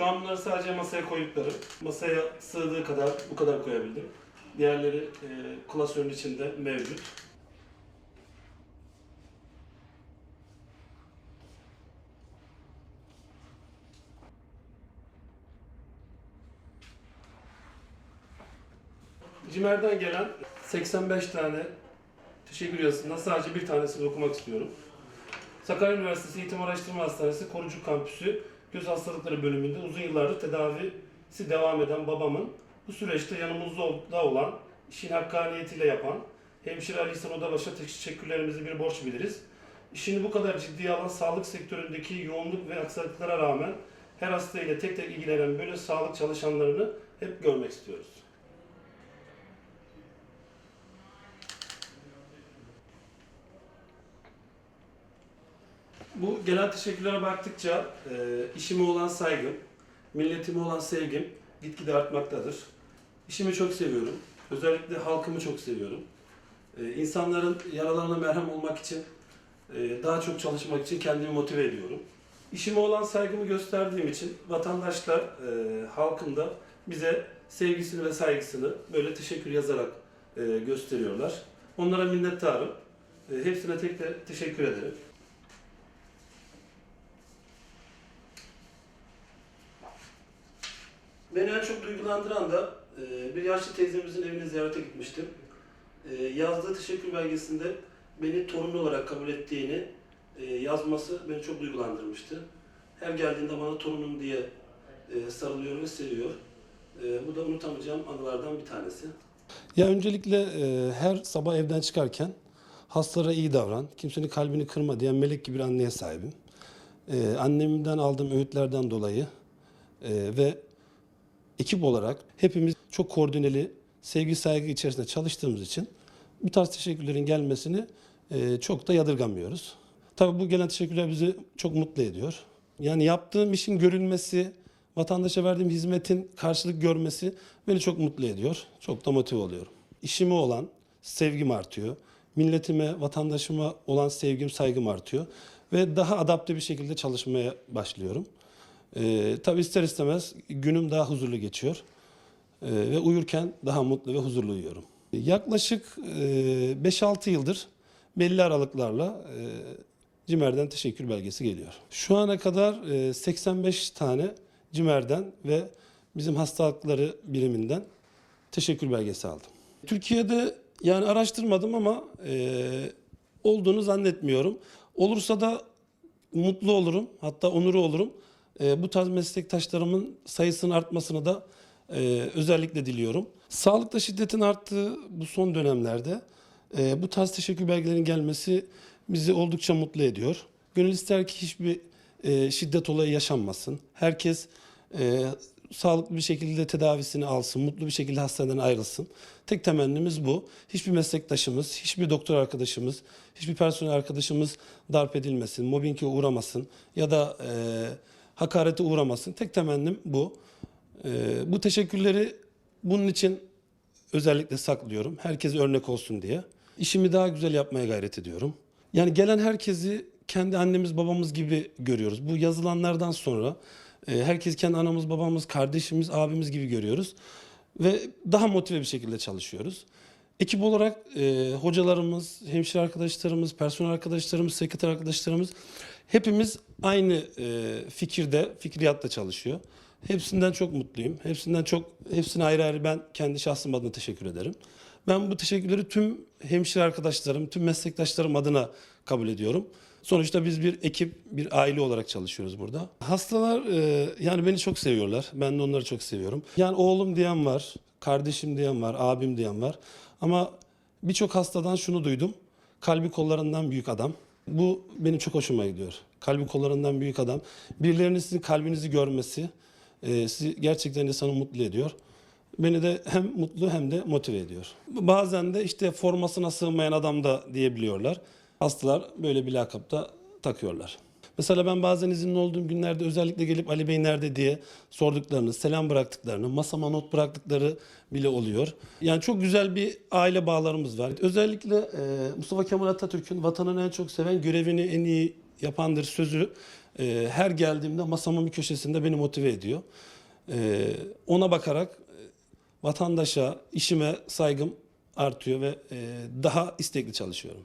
Şu an bunları sadece masaya koyduklarım. Masaya sığdığı kadar bu kadar koyabildim. Diğerleri e, klasörün içinde mevcut. Cimer'den gelen 85 tane teşekkür yazısından sadece bir tanesini okumak istiyorum. Sakarya Üniversitesi Eğitim Araştırma Hastanesi Korucu Kampüsü Göz Hastalıkları bölümünde uzun yıllardır tedavisi devam eden babamın bu süreçte yanımızda olan, işin hakkaniyetiyle yapan hemşire Ali İhsan Odabaş'a teşekkürlerimizi bir borç biliriz. İşini bu kadar ciddiye alan sağlık sektöründeki yoğunluk ve aksaklıklara rağmen her hastayla tek tek ilgilenen böyle sağlık çalışanlarını hep görmek istiyoruz. Bu gelen teşekkürlere baktıkça e, işime olan saygım, milletime olan sevgim gitgide artmaktadır. İşimi çok seviyorum. Özellikle halkımı çok seviyorum. E, insanların yaralarına merhem olmak için, e, daha çok çalışmak için kendimi motive ediyorum. İşime olan saygımı gösterdiğim için vatandaşlar, e, halkım da bize sevgisini ve saygısını böyle teşekkür yazarak e, gösteriyorlar. Onlara minnettarım. E, hepsine tek de teşekkür ederim. Beni en çok duygulandıran da e, bir yaşlı teyzemizin evine ziyarete gitmiştim. E, yazdığı teşekkür belgesinde beni torunu olarak kabul ettiğini e, yazması beni çok duygulandırmıştı. Her geldiğinde bana torunum diye e, sarılıyor ve seviyor. E, bu da unutamayacağım anılardan bir tanesi. Ya öncelikle e, her sabah evden çıkarken hastalara iyi davran, kimsenin kalbini kırma diyen melek gibi bir anneye sahibim. E, annemden aldığım öğütlerden dolayı e, ve ekip olarak hepimiz çok koordineli, sevgi saygı içerisinde çalıştığımız için bu tarz teşekkürlerin gelmesini e, çok da yadırgamıyoruz. Tabii bu gelen teşekkürler bizi çok mutlu ediyor. Yani yaptığım işin görülmesi, vatandaşa verdiğim hizmetin karşılık görmesi beni çok mutlu ediyor. Çok da motive oluyorum. İşime olan sevgim artıyor. Milletime, vatandaşıma olan sevgim, saygım artıyor. Ve daha adapte bir şekilde çalışmaya başlıyorum. Ee, tabii ister istemez günüm daha huzurlu geçiyor. Ee, ve uyurken daha mutlu ve huzurlu uyuyorum. Yaklaşık e, 5-6 yıldır belli aralıklarla e, CİMER'den teşekkür belgesi geliyor. Şu ana kadar e, 85 tane CİMER'den ve bizim hastalıkları biriminden teşekkür belgesi aldım. Türkiye'de yani araştırmadım ama e, olduğunu zannetmiyorum. Olursa da mutlu olurum, hatta onuru olurum. E, bu tarz meslektaşlarımın sayısının artmasını da e, özellikle diliyorum. Sağlıkta şiddetin arttığı bu son dönemlerde e, bu tarz teşekkür belgelerinin gelmesi bizi oldukça mutlu ediyor. Gönül ister ki hiçbir e, şiddet olayı yaşanmasın. Herkes sağlıklı bir şekilde tedavisini alsın, mutlu bir şekilde hastaneden ayrılsın. Tek temennimiz bu. Hiçbir meslektaşımız, hiçbir doktor arkadaşımız, hiçbir personel arkadaşımız darp edilmesin, mobbinge uğramasın ya da e, hakarete uğramasın. Tek temennim bu. E, bu teşekkürleri bunun için özellikle saklıyorum. Herkese örnek olsun diye. İşimi daha güzel yapmaya gayret ediyorum. Yani gelen herkesi kendi annemiz babamız gibi görüyoruz. Bu yazılanlardan sonra e, herkes kendi anamız babamız, kardeşimiz, abimiz gibi görüyoruz. Ve daha motive bir şekilde çalışıyoruz. Ekip olarak e, hocalarımız, hemşire arkadaşlarımız, personel arkadaşlarımız, sekreter arkadaşlarımız hepimiz aynı e, fikirde, fikriyatta çalışıyor. Hepsinden çok mutluyum. Hepsinden çok, hepsine ayrı ayrı ben kendi şahsım adına teşekkür ederim. Ben bu teşekkürleri tüm hemşire arkadaşlarım, tüm meslektaşlarım adına kabul ediyorum. Sonuçta biz bir ekip, bir aile olarak çalışıyoruz burada. Hastalar e, yani beni çok seviyorlar. Ben de onları çok seviyorum. Yani oğlum diyen var, kardeşim diyen var, abim diyen var. Ama birçok hastadan şunu duydum. Kalbi kollarından büyük adam. Bu benim çok hoşuma gidiyor. Kalbi kollarından büyük adam. Birilerinin sizin kalbinizi görmesi e, sizi gerçekten insanı mutlu ediyor. Beni de hem mutlu hem de motive ediyor. Bazen de işte formasına sığmayan adam da diyebiliyorlar. Hastalar böyle bir lakapta takıyorlar. Mesela ben bazen izinli olduğum günlerde özellikle gelip Ali Bey nerede diye sorduklarını, selam bıraktıklarını, masama not bıraktıkları bile oluyor. Yani çok güzel bir aile bağlarımız var. Özellikle e, Mustafa Kemal Atatürk'ün vatanını en çok seven görevini en iyi yapandır sözü e, her geldiğimde masamın bir köşesinde beni motive ediyor. E, ona bakarak vatandaşa, işime saygım artıyor ve e, daha istekli çalışıyorum.